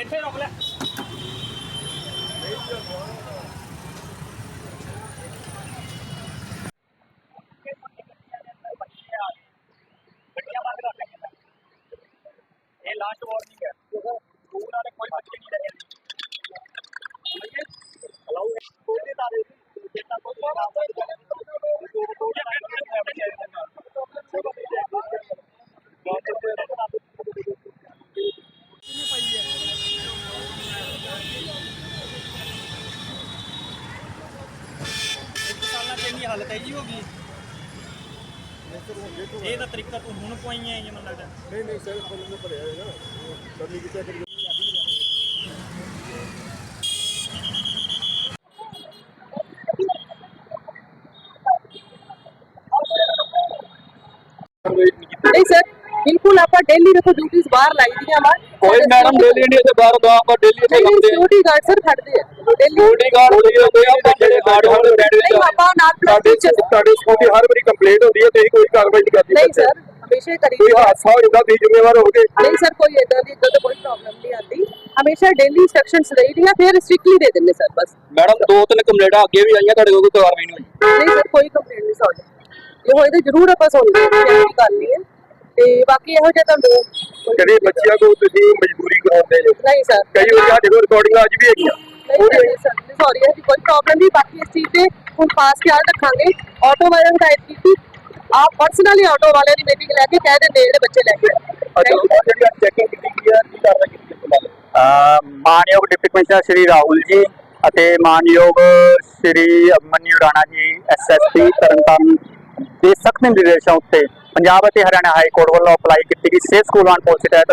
ਇੱਥੇ ਰੁਕ ਲੈ ਇਹ ਲਾਸਟ ਵਾਰਨਿੰਗ ਹੈ ਉਹਨਾਂ ਨੇ ਕੋਈ ਬੱਚੇ ਨਹੀਂ ਰਹੇ ਹਲਾਓ ਕੋਈ ਦੇ ਤਾਰੇ ਜਿੰਨਾ ਕੋਈ ਕੰਮ ਇੱਕ ਇੰਨੀ ਹਾਲਤ ਹੈ ਜੀ ਹੋ ਗਈ। ਇਹ ਤਾਂ ਤਰੀਕਾ ਤੂੰ ਹੁਣ ਪਵਾਈਆਂ ਹੈ ਜੀ ਮੈਨੂੰ ਲੱਗਦਾ ਨਹੀਂ ਨਹੀਂ ਸਰ ਕੋਲ ਨੂੰ ਭਰਿਆ ਹੈ ਨਾ। ਕਦੀ ਕਿਤੇ ਕਰੀ। ਨਹੀਂ ਸਰ ਬਿਲਕੁਲ ਆਪਾਂ ਡੇਲੀ ਦੇਖੋ ਡਿਊਟੀਆਂ ਬਾਹਰ ਲਾਈ ਦੀਆਂ ਵਾ। ਕੋਈ ਮੈਡਮ ਡੇਲੀ ਨਹੀਂ ਤੇ ਬਾਹਰ ਦਾ ਆਪਾਂ ਡੇਲੀ ਇੱਥੇ ਕਰਦੇ ਸਿਕਿਉਰਿਟੀ ਗਾਰਡ ਸਰ ਖੜਦੇ ਆ। ਡੇਲੀ ਸਿਕਿਉਰਿਟੀ ਗਾਰਡ ਹੋਈ ਹੁੰਦੇ ਆ ਆਪਾਂ ਜਿਹੜੇ ਗਾਰਡ ਹੋਣ ਬੈਠੇ ਨਹੀਂ ਆਪਾਂ ਨਾਲ ਤੁਹਾਡੇ ਤੁਹਾਡੇ ਸਕੂਲ ਦੀ ਹਰ ਵਾਰੀ ਕੰਪਲੇਂਟ ਹੁੰਦੀ ਹੈ ਤੇ ਅਸੀਂ ਕੋਈ ਕਾਰਵਾਈ ਨਹੀਂ ਕਰਦੇ ਨਹੀਂ ਸਰ ਹਮੇਸ਼ਾ ਹੀ ਕਰੀ ਕੋਈ ਹਾਦਸਾ ਹੋ ਜਾਂਦਾ ਤੁਸੀਂ ਜ਼ਿੰਮੇਵਾਰ ਹੋਗੇ ਨਹੀਂ ਸਰ ਕੋਈ ਇਦਾਂ ਦੀ ਇਦਾਂ ਦੀ ਕੋਈ ਪ੍ਰੋਬਲਮ ਨਹੀਂ ਆਉਂਦੀ। ਹਮੇਸ਼ਾ ਡੇਲੀ ਇਨਸਟਰਕਸ਼ਨਸ ਦੇਈ ਦੀਆਂ ਫਿਰ ਸਟ੍ਰਿਕਟਲੀ ਦੇ ਦਿੰਦੇ ਸਰ ਬਸ। ਮੈਡਮ ਦੋ ਤਿੰਨ ਕੰਪਲੇਂਟਾਂ ਅੱਗੇ ਵੀ ਆਈਆਂ ਤੁਹਾਡੇ ਕੋਲ ਕੋਈ ਕਾਰਵਾਈ ਨਹੀਂ ਹੋਈ? ਨਹੀਂ ਸਰ ਕੋਈ ਕੰਪਲੇਂਟ ਨਹੀਂ ਸੌਰੀ ਇਹ ਹੋਏ ਤਾਂ ਜ਼ਰੂਰ ਆਪਾਂ ਸੁਣਦੇ ਹਾਂ ਕੋਈ ਗੱਲ ਨਹੀਂ ਹੈ। ਤੇ ਬਾਕੀ ਇਹੋ ਜਿਹਾ ਤੁਹਾਨੂੰ ਜਿਹੜੇ ਬੱਚਿਆਂ ਕੋਲ ਤੁਸੀਂ ਮਜਬੂਰੀ ਕਰਾਉਂਦੇ ਜੋ ਨਹੀਂ ਸਰ ਕਈ ਵਾਰ ਸਾਡੇ ਕੋਲ ਰਿਕਾਰਡਿੰਗਾਂ ਅੱਜ ਵੀ ਹੈਗੀਆਂ ਨਹੀਂ ਸਰ ਸੌਰੀ ਹੈ ਕੋਈ ਪ੍ਰੋਬਲਮ ਨਹੀਂ ਬਾਕੀ ਇਸ ਚੀਜ਼ ਤੇ ਹੁਣ ਪਾਸ ਖਿਆਲ ਰੱਖਾਂਗੇ। ਆਟੋ ਵਾਲਿਆਂ ਨੂੰ ਹਦਾਇਤ ਕੀਤੀ ਆਪ ਪਰਸਨਲੀ ਆਟੋ ਵਾਲਿਆਂ ਦੀ ਮੀਟਿੰਗ ਲੈ ਕੇ ਕਹਿ ਦਿੰਦੇ ਜਿਹੜੇ ਬੱਚੇ ਲੈ ਕੇ। ਅੱਛਾ ਚੈਕਿੰਗ ਕੀਤੀ ਹੈ ਕਾਰਵਾਈ ਕੀਤੀ ਮਾਨਯੋਗ ਡਿਪਟੀ ਕਮਿਸ਼ਨਰ ਸ਼੍ਰੀ ਰਾਹੁਲ ਜੀ ਅਤੇ ਮਾਨਯੋਗ ਸ਼੍ਰੀ ਮਨੀ ਰਾਣਾ ਜੀ ਐਸਐਸਪੀ ਤਰਨਤਾਰਨ ਦੇ ਸਖਤ ਨਿਰਦੇਸ਼ਾਂ ਉੱਤੇ ਪੰਜਾਬ ਅਤੇ ਹਰਿਆਣਾ ਹਾਈ ਕੋਰਟ ਵੱਲੋਂ ਅਪਲਾਈ ਕੀਤੀ ਗਈ ਸੇਫ ਸਕੂਲ ਐਂਡ ਪਾਲਿਸੀ ਤਹਿਤ।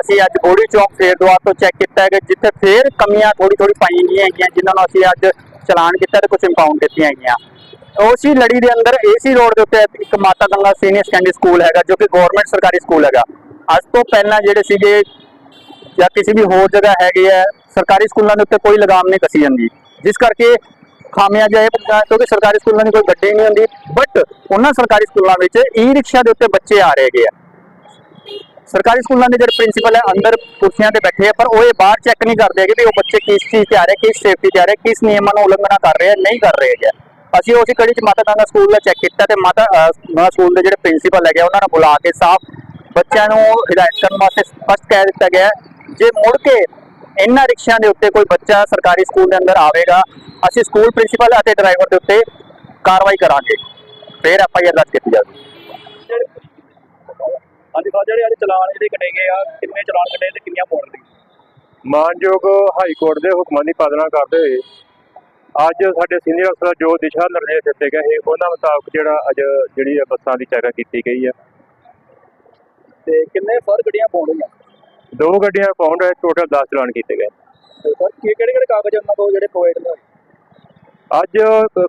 ਅਸੀਂ ਅੱਜ ਬੋੜੀ ਚੌਕ ਫੇਰ ਦੁਆਰ ਤੋਂ ਚੈੱਕ ਕੀਤਾ ਹੈ ਕਿ ਜਿੱਥੇ ਫੇਰ ਕਮੀਆਂ ਥੋੜੀ ਥੋੜੀ ਪਾਈਆਂ ਗਈਆਂ ਹੈਗੀਆਂ, ਜਿਨ੍ਹਾਂ ਨੂੰ ਅਸੀਂ ਅੱਜ ਚਲਾਨ ਕੀਤਾ ਤੇ ਕੁਝ ਇੰਪਾਊਂਡ ਕੀਤੀਆਂ ਹੈਗੀਆਂ। ਉਸੇ ਲੜੀ ਦੇ ਅੰਦਰ ਏਸੀ ਰੋਡ ਦੇ ਉੱਤੇ ਇੱਕ ਮਾਤਾ ਗੰਗਾ ਸੀਨੀਅਰ ਸੈਕੰਡਰੀ ਸਕੂਲ ਹੈਗਾ, ਜੋ ਕਿ ਗਵਰਨਮੈਂਟ ਸਰਕਾਰੀ ਸਕੂਲ ਹੈਗਾ। ਅੱਜ ਤੋਂ ਪਹਿਲਾਂ ਜਿਹੜੇ ਸੀਗੇ ਜਾਂ ਕਿਸੇ ਵੀ ਹੋਰ ਜਗ੍ਹਾ ਹੈਗੇ ਆ, ਸਰਕਾਰੀ ਸਕੂਲਾਂ ਦੇ ਉੱਤੇ ਕੋਈ ਲਗਾਮ ਨਹੀਂ ਕਸੀ ਜਾਂਦੀ। ਜਿਸ ਕਰਕੇ ਖਾਮਿਆਜਾ ਇਹ ਕਿਉਂਕਿ ਸਰਕਾਰੀ ਸਕੂਲਾਂ ਦੀ ਕੋਈ ਗੱਡੀ ਨਹੀਂ ਹੁੰਦੀ। ਬਟ ਉਹਨਾਂ ਸਰਕਾਰੀ ਸਕੂਲਾਂ ਵਿੱਚ ਈ ਰਿਕਸ਼ਾ ਦੇ ਉੱਤੇ ਬੱਚੇ ਆ ਰਹੇ ਆ। ਸਰਕਾਰੀ ਸਕੂਲਾਂ ਦੇ ਜਿਹੜੇ ਪ੍ਰਿੰਸੀਪਲ ਹੈ ਅੰਦਰ ਕੁਰਸੀਆਂ ਤੇ ਬੈਠੇ ਆ ਪਰ ਉਹ ਇਹ ਬਾਹਰ ਚੈੱਕ ਨਹੀਂ ਕਰਦੇ ਹੈਗੇ ਵੀ ਉਹ ਬੱਚੇ ਕਿਸ ਚੀਜ਼ ਤੇ ਆ ਰਹੇ ਕਿਸ ਸੇਫਟੀ ਤੇ ਆ ਰਹੇ ਕਿਸ ਨਿਯਮਾਂ ਨੂੰ ਉਲੰਘਣਾ ਕਰ ਰਹੇ ਆ ਨਹੀਂ ਕਰ ਰਹੇ ਹੈਗੇ ਅਸੀਂ ਉਸੇ ਕੜੀ ਚ ਮਾਤਾ ਗੰਗਾ ਸਕੂਲ ਦਾ ਚੈੱਕ ਕੀਤਾ ਤੇ ਮਾਤਾ ਸਕੂਲ ਦੇ ਜਿਹੜੇ ਪ੍ਰਿੰਸੀਪਲ ਹੈਗੇ ਆ, ਉਹਨਾਂ ਨੂੰ ਬੁਲਾ ਕੇ ਸਾਫ਼ ਬੱਚਿਆਂ ਨੂੰ ਹਿਦਾਇਤ ਕਰਨ ਵਾਸਤੇ ਸਪਸ਼ਟ ਕਹਿ ਦਿੱਤਾ ਗਿਆ ਜੇ ਮੁੜ ਕੇ ਇਹਨਾਂ ਰਿਕਸ਼ਿਆਂ ਦੇ ਉੱਤੇ ਕੋਈ ਬੱਚਾ ਸਰਕਾਰੀ ਸਕੂਲ ਦੇ ਅੰਦਰ ਆਵੇਗਾ ਅਸੀਂ ਸਕੂਲ ਪ੍ਰਿੰਸੀਪਲ ਅਤੇ ਡਰਾਈਵਰ ਦੇ ਉੱਤੇ ਕਾਰਵਾਈ ਕਰਾਂਗੇ। ਫਿਰ ਐਫ ਆਈ ਆਰ ਦਰਜ ਕੀਤੀ ਜਾਵੇਗੀ। ਹਾਂਜੀ ਸਰ ਜਿਹੜੇ ਅੱਜ ਚਲਾਨ ਜਿਹੜੇ ਕੱਟੇ ਗਏ ਆ ਕਿੰਨੇ ਚਲਾਨ ਕੱਟੇ ਤੇ ਕਿੰਨੀਆਂ ਪੌੜ ਲਈ ਮਾਨਯੋਗ ਹਾਈ ਕੋਰਟ ਦੇ ਹੁਕਮਾਂ ਦੀ ਪਾਲਣਾ ਕਰਦੇ ਹੋਏ ਅੱਜ ਸਾਡੇ ਸੀਨੀਅਰ ਅਫਸਰ ਜੋ ਦਿਸ਼ਾ ਨਿਰਦੇਸ਼ ਦਿੱਤੇ ਗਏ ਉਹਨਾਂ ਮੁਤਾਬਕ ਜਿਹੜਾ ਅੱਜ ਜਿਹੜੀ ਬੱਸਾਂ ਦੀ ਚੈਕਿੰਗ ਕੀਤੀ ਗਈ ਹੈ। ਤੇ ਕਿੰਨੇ ਸਰ ਗੱਡੀਆਂ ਪਾਉਣੀਆਂ ਦੋ ਗੱਡੀਆਂ ਪਾਉਂਡ ਟੋਟਲ 10 ਚਲਾਨ ਕੀਤੇ ਗਏ। ਸਰ ਕੀ ਕਿਹੜੇ ਕਿਹੜੇ ਕਾਗਜ਼ ਉਹਨਾਂ ਕੋਲ ਜਿਹੜੇ ਪ੍ਰੋਵਾਈਡ ਨੇ? ਅੱਜ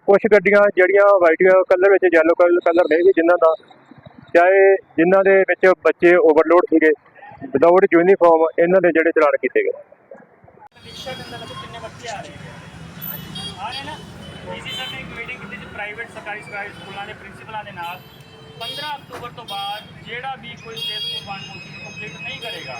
ਕੁਝ ਗੱਡੀਆਂ ਜਿਹੜੀਆਂ ਵਾਈਟ ਕਲਰ ਵਿੱਚ ਯੈਲੋ ਕਲਰ ਨਹੀਂ ਸੀ ਜਿਨ੍ਹਾਂ ਦਾ ਚਾਹੇ ਜਿਨ੍ਹਾਂ ਦੇ ਵਿੱਚ ਬੱਚੇ ਓਵਰਲੋਡ ਸੀਗੇ ਵਿਦਆਊਟ ਯੂਨੀਫਾਰਮ ਇਹਨਾਂ ਦੇ ਜਿਹੜੇ ਚਲਾਨ ਕੀਤੇ ਗਏ। ਰਿਕਸ਼ਾ ਦੇ ਅੰਦਰ ਕਿੰਨੇ ਬੱਚੇ ਆ ਰਹੇ ਆ ਰਹੇ ਨਾ? ਡੀਸੀ ਸਰ ਨੇ ਇੱਕ ਮੀਟਿੰਗ ਕੀਤੀ ਸੀ ਪ੍ਰਾਈਵੇਟ ਸਰਕਾਰੀ ਸਕੂਲਾਂ ਦੇ ਪ੍ਰਿੰਸੀਪਲਾਂ ਦੇ ਨਾਲ। 15 ਅਕਤੂਬਰ ਤੋਂ ਬਾਅਦ ਜਿਹੜਾ ਵੀ ਕੋਈ ਸਟੇਟ ਸਕੂਲ ਵਨ ਪੋਲਿਸੀ ਨੂੰ ਕੰਪਲੀਟ ਨਹੀਂ ਕਰੇਗਾ।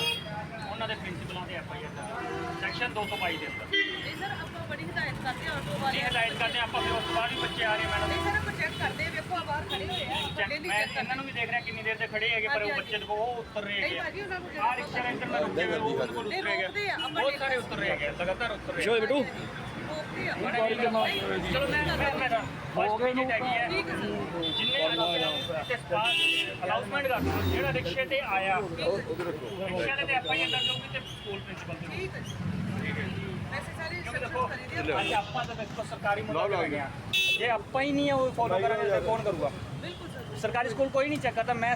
ਉਹਨਾਂ ਦੇ ਪ੍ਰਿੰਸੀਪਲਾਂ ਤੇ ਐਫ ਆਈ ਆਰ ਸੈਕਸ਼ਨ 222 ਦੇ ਅੰਦਰ। ਨਹੀਂ ਸਰ ਆਪਾਂ ਬੜੀ ਹਦਾਇਤ ਕਰਦੇ ਹਾਂ ਆਟੋ ਇਹ ਹਦਾਇਤ ਕਰਦੇ ਆਪਾਂ ਫਿਰ ਉਸ ਤੋਂ ਬਾਅਦ ਵੀ ਬੱਚੇ ਆ ਰਹੇ ਮੈਡਮ। ਨਹੀਂ ਸਰ ਆਪਾਂ ਚੈੱਕ ਕਰਦੇ ਵੇਖੋ ਆ ਬਾਹਰ ਖੜੇ ਹੋਏ ਆ ਚੈੱਕ ਮੈਂ ਇਹਨਾਂ ਨੂੰ ਵੀ ਦੇਖ ਰਿਹਾ ਕਿੰਨੀ ਦੇਰ ਤੇ ਖੜੇ ਹੈਗੇ ਪਰ ਉਹ ਬੱਚੇ ਦੇਖੋ ਉਹ ਉਤਰ ਰਹੇ ਹੈਗੇ ਆ। ਭਾਜੀ ਉਹਨਾਂ ਨੂੰ ਆਹ ਰਿਕਸ਼ਾ ਅੰਦਰ ਮੈਂ ਰੁਕੇ ਹੋਏ ਉਹ ਬਿਲਕੁਲ ਉਤਰ ਰਹੇ ਆ, ਹੈਗੇ ਬਹੁਤ ਸਾਰੇ ਉਤਰ ਰਹੇ ਹੈਗੇ ਲਗਾਤਾਰ ਉਤਰ ਰਹੇ ਹੈਗੇ ਬੇਟੂ। ਰੋਕਦੇ ਆ ਚਲੋ ਮੈਂ ਮੈਂ ਮੈਂ ਹੋ ਗਏ ਨੂੰ ਜਿੰਨੇ ਤੇ ਸਪਾਸ ਅਨਾਉਂਸਮੈਂਟ ਕਰ ਦਿੱਤਾ ਜਿਹੜਾ ਰਿਕਸ਼ੇ ਤੇ ਆਇਆ ਰਿਕਸ਼ੇ ਦੇ ਤੇ ਆਪਾਂ ਹੀ ਅੰਦਰ ਜਾਊਗੀ ਤੇ ਸਕੂਲ ਪ੍ਰਿੰਸੀਪਲ ਤੇ ਠੀਕ ਹੈ ਵੈਸੇ ਸਾਰੇ ਕਿਉਂਕਿ ਦੇਖੋ ਅੱਜ ਆਪਾਂ ਤਾਂ ਦੇਖੋ ਸਰਕਾਰੀ ਮੁਲਾਜ਼ਮ ਹੈਗੇ ਆ ਜੇ ਆਪਾਂ ਹੀ ਨਹੀਂ ਉਹ ਫੋਲੋ ਕਰਾਂਗੇ ਤਾਂ ਕੌਣ ਕਰੂਗਾ? ਬਿਲਕੁਲ ਸਰ ਸਰਕਾਰੀ ਸਕੂਲ ਕੋਈ ਨਹੀਂ ਚੈੱਕ ਕਰਦਾ ਮੈਂ